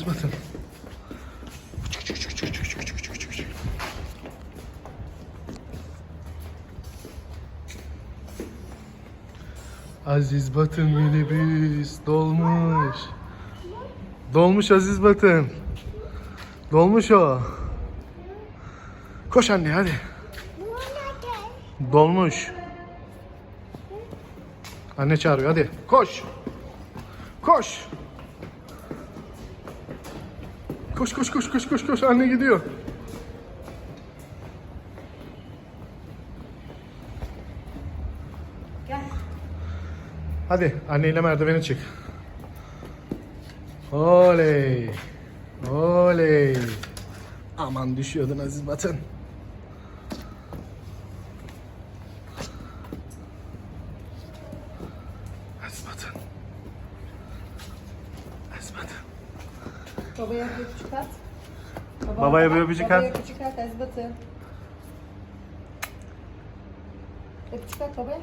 Batın. Aziz Batın minibüs dolmuş. Dolmuş Aziz Batın. Dolmuş o. Koş anne hadi. Dolmuş. Anne çağırıyor hadi. Koş. Koş. Koş koş koş koş koş koş anne gidiyor. Gel. Hadi anneyle merdivene çık. Oley. Oley. Aman düşüyordun Aziz Batın. Aziz Batın. Aziz Batın. Babaya bir öpücük at. Baba, Babaya bir öpücük babaya at. öpücük at Ezbat'ı. Öpücük at babaya.